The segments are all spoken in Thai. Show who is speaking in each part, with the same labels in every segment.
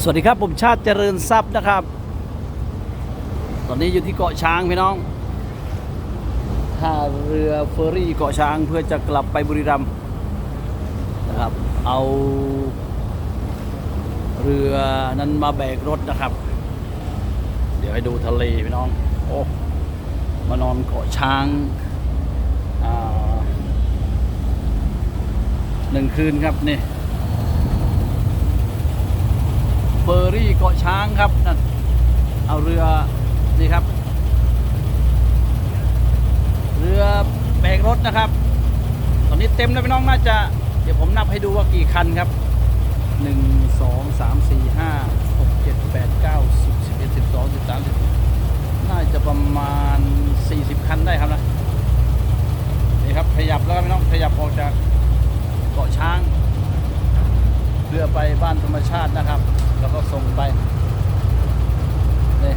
Speaker 1: สวัสดีครับผมชาติเจริญทรัพย์นะครับ ตอนนี้อยู่ที่เกาะช้างพี่น้องท่าเรือเฟอร์รี่เกาะช้างเพื่อจะกลับไปบุรีรัมย์นะครับ เอาเรือนั้นมาแบกรถนะครับ เดี๋ยวให้ดูทะเลพี่น้อง โอ้มานอนเกาะช้างหนึ่งคืนครับนี่ เฟ อร์รี่เกาะช้างครับนั่นเอาเรือนี่ครับ เรือแบกรถนะครับ ตอนนี้เต็มแล้วพี่น้องน่าจะ เดี๋ยวผมนับให้ดูว่ากี่คันครับหนึ่งสองสามสี่ห้าหกเจ็ดแปดเก้าสิบสิบเอ็ดสิบสองสิบสามสิบน่าจะประมาณสี่สิบคันได้ครับนะนี่ครับขยับแล้วครับพี่น้องขยับออกจากเกาะช้าง เพื่อไปบ้านธรรมชาตินะครับ แล้วก็ส่งไปนี่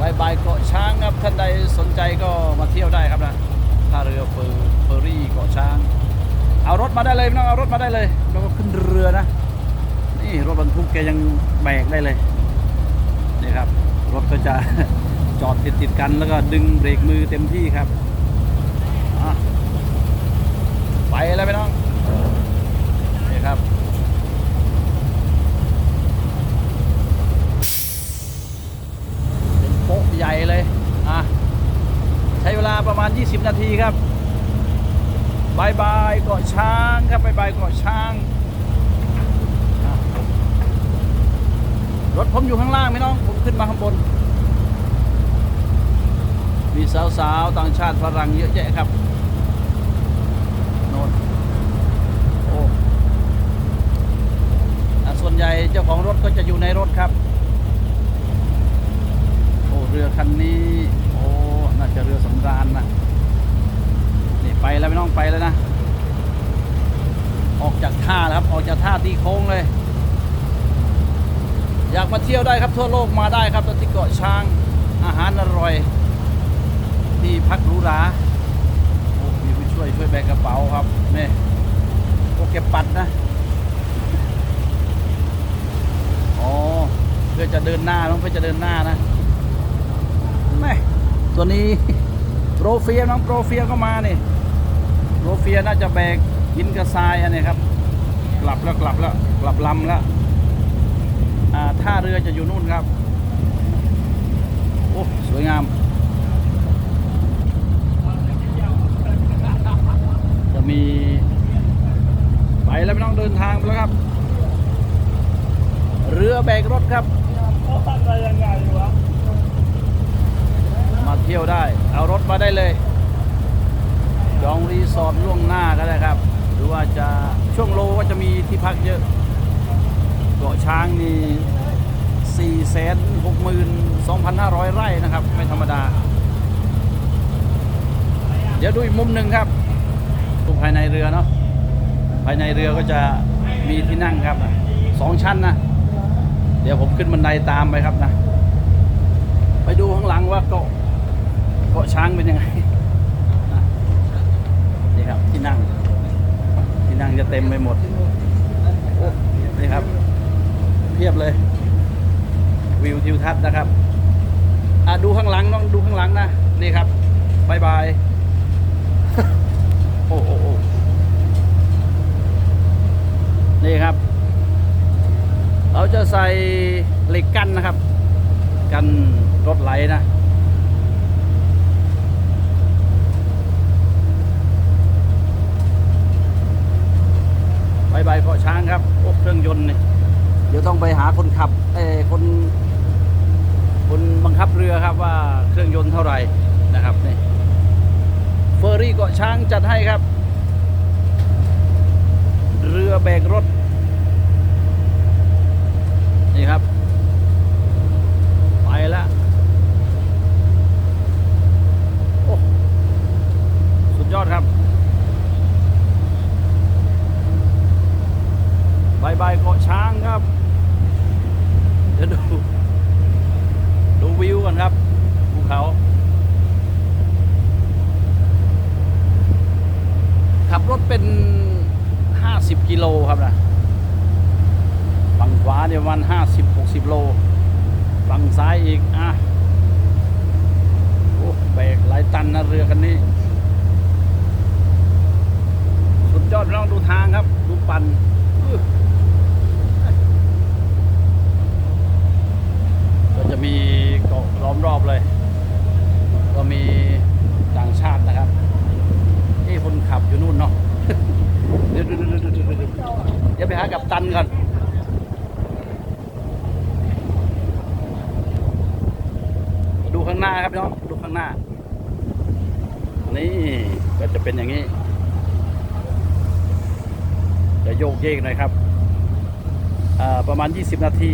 Speaker 1: บายบายเกาะช้างครับท่านใดสนใจก็มาเที่ยวได้ครับนะท่าเรือเฟอร์เฟอรี่เกาะช้าง เอารถมาได้เลยน้องเอารถมาได้เลย แล้วก็ขึ้นเรือนะ นี่รถบรรทุกแกยังแบกได้เลยนี่ครับ รถก็จะจอดติดติดกันแล้วก็ดึงเบรกมือเต็มที่ครับไปแล้วพี่น้อง นี่ครับ เป็นโป๊ะใหญ่เลย อะ ใช้เวลาประมาณ 20 นาทีครับบายบายเกาะช้างครับบายบายเกาะช้าง รถผมอยู่ข้างล่างไม่น้อง ผมขึ้นมาข้างบน มีสาวๆ ต่างชาติฝรั่งเยอะแยะครับโน่นโอ้อะส่วนใหญ่เจ้าของรถก็จะอยู่ในรถครับ โอ้ เรือคันนี้ โอ้ น่าจะเรือสำราญนะ ไปแล้วไม่ต้องไปแล้วนะ ออกจากท่าแล้วครับ ออกจากท่าตีโค้งเลย อยากมาเที่ยวได้ครับทั่วโลกมาได้ครับที่เกาะช้างอาหารอร่อย ที่พักหรูหราโอ้มีผู้ช่วยช่วยแบกกระเป๋าครับนี่โอ้เก็บปัดนะอ๋อเพื่อจะเดินหน้าน้องเพื่อจะเดินหน้านะแม่ตัวนี้โปรเฟียน้องโปรเฟียก็มานี่ โรเฟียน่าจะแบกหินกระทรายอันนี้ครับ กลับแล้วกลับแล้วกลับลำแล้วท่าเรือจะอยู่นู่นครับ โอ้สวยงาม จะมี ไปแล้วไม่ต้องเดินทางไปแล้วครับ เรือแบกรถครับมาเที่ยวได้ เอารถมาได้เลย จองรีสอร์ทล่วงหน้าก็ได้ครับ หรือว่าจะช่วงโลก็จะมีที่พักเยอะเกาะช้างนี่4 6 2 5 0 0ไร่นะครับ ไม่ธรรมดา เดี๋ยวดูอีกมุมหนึ่งครับดูภายในเรือเนาะภายในเรือก็จะมีที่นั่งครับสองชั้นนะ เดี๋ยวผมขึ้นบันไดตามไปครับนะ ไปดูข้างหลังว่าเกาะเกาะช้างเป็นยังไง ครับ ที่นั่ง ที่นั่งจะเต็มไปหมดนี่ครับเพียบเลย วิวทิวทัศน์นะครับอะดูข้างหลังน้องดูข้างหลังนะ นี่ครับบายบายโอ้โอ้โอ้นี่ครับ เราจะใส่เหล็กกั้นนะครับ กันรถไหลนะายบายเกาะช้างครับโอ้เครื่องยนต์เนี่ยเดี๋ยวต้องไปหาคนขับเอ้ยคนคนบังคับเรือครับว่าเครื่องยนต์เท่าไหร่นะครับนี่เฟอร์รี่เกาะช้างจัดให้ครับ เรือแบกรถ นี่ครับ ไปแล้วโอ้สุดยอดครับ บายเกาะช้างครับ เดี๋ยวดู ดูวิวก่อนครับภูเขา ขับรถเป็น 50 กิโลครับนะฝั่งขวาเนี่ยประมาณห้าสิบหกสิบโลฝั่งซ้ายอีก อะโอ้แบกหลายตันนะเรือคันนี้สุดยอดลองดูทางครับ ดูปันอื้อก็จะมีเกาะล้อมรอบเลย ก็มีต่างชาตินะครับเอ้คนขับอยู่นู่นเนาะ เดี๋ยวเดี๋ยวเดี๋ยวเดี๋ยวเดี๋ยวเดี๋ยวไปหากับตันก่อน ดูข้างหน้าครับพี่น้องดูข้างหน้า นี่ก็ จะเป็นอย่างนี้ จะโยกเยกหน่อยครับ ประมาณ 20 นาที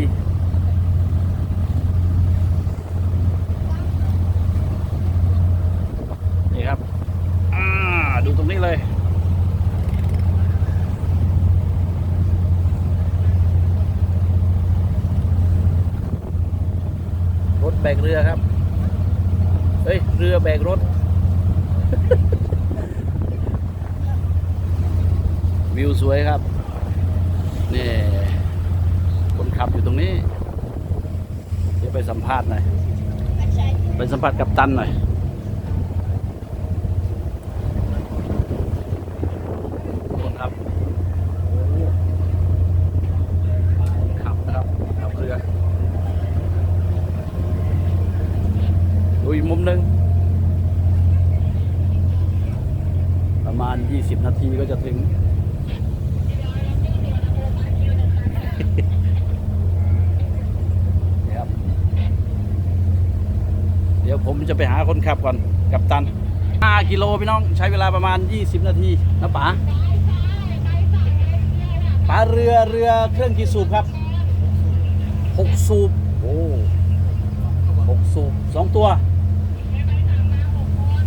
Speaker 1: นี่ครับดูตรงนี้เลยรถแบกเรือครับ เฮ้ย เรือแบกรถ วิวสวยครับ นี่ คนขับอยู่ตรงนี้ เดี๋ยวไปสัมภาษณ์หน่อย ไปสัมภาษณ์กับตันหน่อยคนครับขับนะครับขับเรือดูอีกมุมหนึ่งประมาณ 20 นาทีก็จะถึง นี่ครับ เดี๋ยว ผมจะไปหาคนขับก่อนกับตัน 5 กิโลพี่น้องใช้เวลาประมาณ 20 นาทีนะป๋าป๋าเรือเรือเครื่องกี่สูบครับ6สูบโอ้หกสูบสองตัว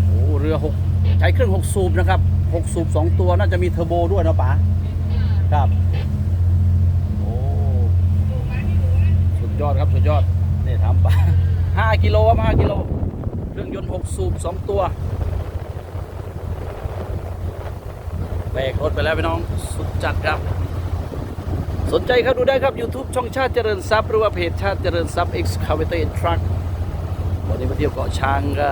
Speaker 1: โอ้เรือหกใช้เครื่องหกสูบนะครับหกสูบสองตัวน่าจะมีเทอร์โบด้วยนะป๋าครับโอ้สุดยอดครับสุดยอดนี่ถามป๋าห้ากิโลครับห้ากิโล เครื่องยนต์หกสูบสองตัวแบกรถไปแล้วพี่น้องสุดจัดครับ สนใจครับดูได้ครับ YouTube ช่องชาติเจริญทรัพย์หรือว่าเพจชาติเจริญทรัพย์ Excavator Truck วันนี้มาเที่ยวเกาะช้างก็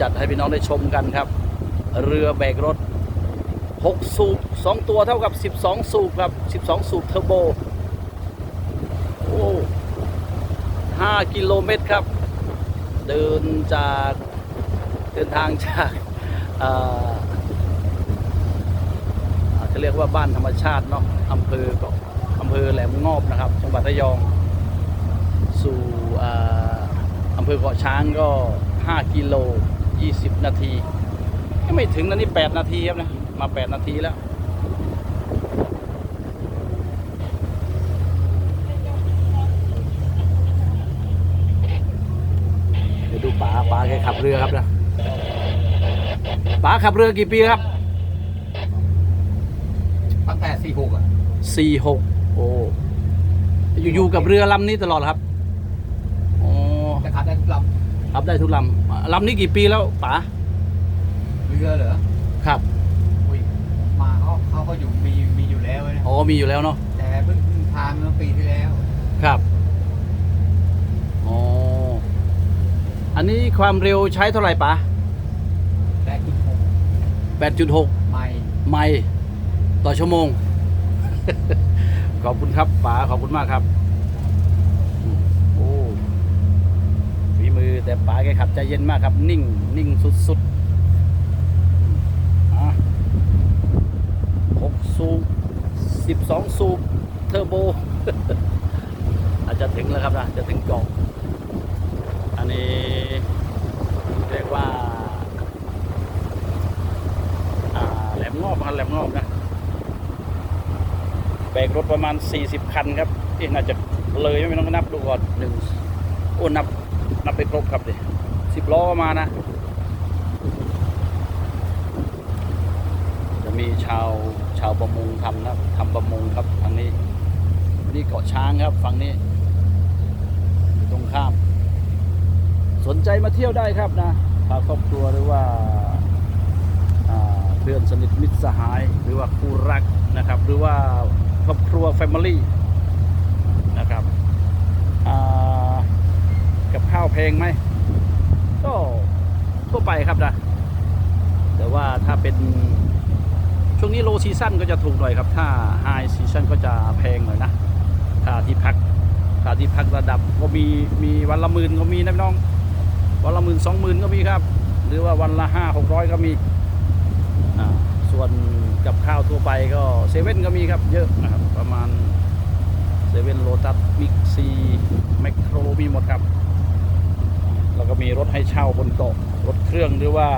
Speaker 1: จัดให้พี่น้องได้ชมกันครับ เรือแบกรถ 6 สูบ 2 ตัวเท่ากับ 12 สูบครับ 12 สูบเทอร์โบ โอ้5กิโลเมตรครับ เดินจากเดินทางจากเอ่ออ่าเขาเรียกว่าบ้านธรรมชาติเนาะอำเภอกาะอำเภอแหลมงอบนะครับ จังหวัดระยอง สู่อ่าอำเภอเกาะช้างก็ 5 กิโล 20 นาที ก็ไม่ถึงนะนี่ 8 นาทีครับนะ มา 8 นาทีแล้ว เดี๋ยวดูป๋าป๋าแก ขับเรือครับนะป๋าขับเรือกี่ปีครับ
Speaker 2: ตั้งแต่สี่หกอะ
Speaker 1: สี่หกโอ้อยู่อยู่กับเรือลำนี้ตลอดเหรอครับอ๋อ
Speaker 2: จะขับได้ทุกล
Speaker 1: ขับได้ทุกลำลำนี้กี่ปีแล้วป๋าำ
Speaker 2: เรือเหรอ
Speaker 1: ครับ
Speaker 2: อุ้ยมาเขาเขาก็อยู่มีมีอยู่แล้วนะ
Speaker 1: อ๋อมีอยู่แล้วเนาะ
Speaker 2: แต่เพิ่งเพิ่งทำเมื่อปีที่แล้ว
Speaker 1: ครับอ๋อ อันนี้ความเร็วใช้เท่าไหร่ป๋า
Speaker 2: แต่จุดหก
Speaker 1: แปดจุดหก
Speaker 2: ไม่
Speaker 1: ไมล์ต่อชั่วโมง ขอบคุณครับป๋าขอบคุณมากครับอืมโอ้ฝีมือแต่ป๋าแกขับใจเย็นมากครับ นิ่ง นิ่งสุดๆอืมอะหกสูบสิบสองสูบเทอร์โบ อาจจะถึงแล้วครับนะจะถึงเกาะอั นี้เรียกว่าแหลมงอบนะครับแหลมงอบนะแบกรถประมาณ 40 คันครับที่น่าจะเลยไม่ต้องนับดูก่อนหนึ่งโอ้นับนับไปครบครับดิสิบล้อมานะ จะมีชาวชาวประมงทำนะทำประมงครับทางนี้นี่เกาะช้างครับฝั่งนี้ ตรงข้าม สนใจมาเที่ยวได้ครับนะพาครอบครัวหรือว่าเพื่อนสนิทมิตรสหาย หรือว่าคู่รักนะครับ หรือว่าครอบครัวแฟมิลี่นะครับกับข้าวเพลงไหมก็ทั่วไปครับนะแต่ว่าถ้าเป็นช่วงนี้โลซีซั่นก็จะถูกหน่อยครับ ถ้าไฮซีซั่นก็จะแพงหน่อยนะค่าที่พักค่าที่พักระดับก็มีมีวันละหมื่นก็มีนะน้อง วันละหมื่นสองหมื่นก็มีครับ หรือว่าวันละห้าหกร้อยก็มีส่วนกับข้าวทั่วไปก็เซเว่นก็มีครับเยอะนะครับประมาณเซเว่นโลตัสบิ๊กซีแมคโครมีหมดครับ แล้วก็มีรถให้เช่าบนเกาะรถเครื่องหรือว่า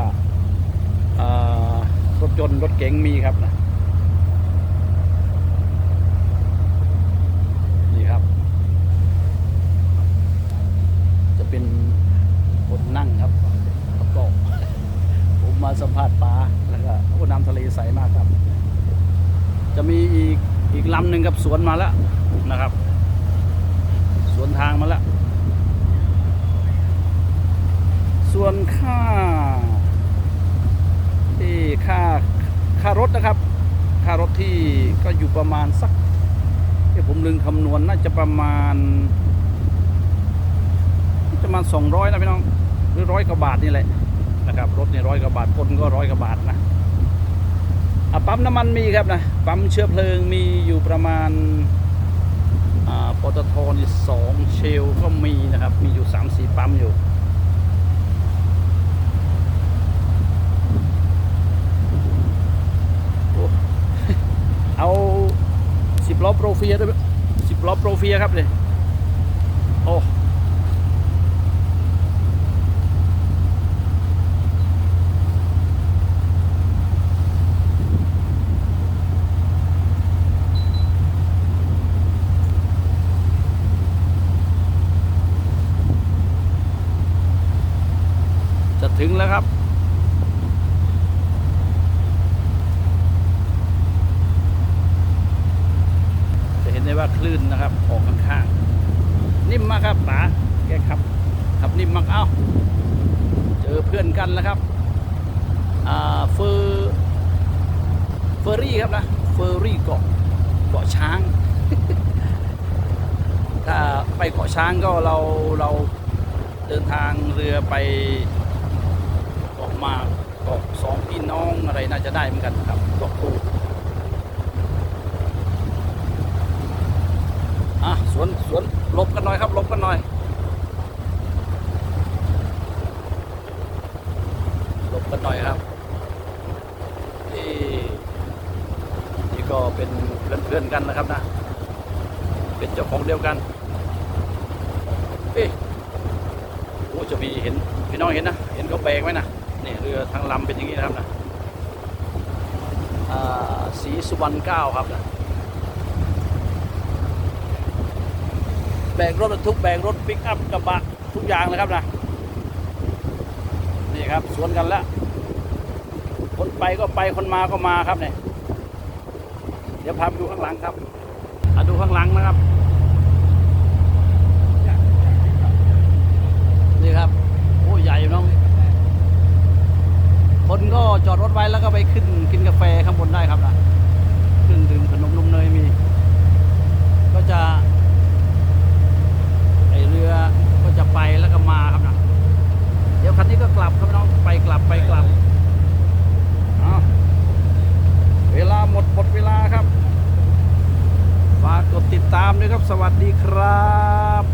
Speaker 1: อ่ารถยนต์รถเก๋งมีครับนะนี่ครับ จะเป็นคนนั่งครับแล้วก็ ผมมาสัมภาษณ์ปลาแล้วก็โอ้น้ำทะเลใสมากครับ จะมีอีกอีกลำหนึ่งกับสวนมาแล้วนะครับ สวนทางมาแล้วส่วนค่าที่ค่าค่ารถนะครับ ค่ารถที่ก็อยู่ประมาณสักที่ผมลืมคำนวณน่าจะประมาณประมาณ200นะพี่น้องหรือร้อยกว่าบาทนี่แหละ นะครับรถนี่ร้อยกว่าบาทคนก็ร้อยกว่าบาทนะปั๊มน้ำมันมีครับนะปั๊มเชื้อเพลิงมีอยู่ประมาณอ่าปตทนี่สองเชลก็มีนะครับ มีอยู่3 4ปั๊มอยู่เอาสิบล้อโปรเฟียด้วยสิบล้อโปรเฟียครับเลยโอ้จะถึงแล้วครับ จะเห็นได้ว่าคลื่นนะครับออกข้างๆ นิ่มมากครับป๋าแกขับขับนิ่มมาก เอ้าเจอเพื่อนกันแล้วครับอ่าเฟอร์เฟอร์รี่ครับนะเฟอร์รี่เกาะเกาะช้าง ถ้าไปเกาะช้างก็เราเราเดินทางเรือไปเกาะหมากเกาะสองพี่น้องอะไรน่าจะได้เหมือนกันครับเกาะกูดอะสวนสวนหลบกันหน่อยครับหลบกันหน่อยหลบกันหน่อยครับนี่นี่ก็เป็น เพื่อนกันนะครับนะ เป็นเจ้าของเดียวกันเอ๊ะโอ้จะมีเห็นพี่น้องเห็นนะ เห็นเขาแบกไหมนะนี่เรือทางลำเป็นอย่างนี้นะครับนะสีสุวรรณเก้าครับนะแบกรถบรรทุกแบกรถปิกอัพกระบะทุกอย่างเลยครับนะนี่ครับสวนกันแล้วคนไปก็ไปคนมาก็มาครับเนี่ย เดี๋ยวพาไปดูข้างหลังครับมาดูข้างหลังนะครับ นี่ครับโอ้ใหญ่น้อง คนก็จอดรถไว้แล้วก็ไปขึ้นกินกาแฟข้างบนได้ครับนะขึ้นดื่มขนมนมเนยมี ก็จะไอเรือก็จะไปแล้วก็มาครับนะเดี๋ยวคันนี้ก็กลับครับน้องไปกลับไปกลับเอา เวลาหมดหมดเวลาครับ ฝากกดติดตามด้วยครับ สวัสดีครับ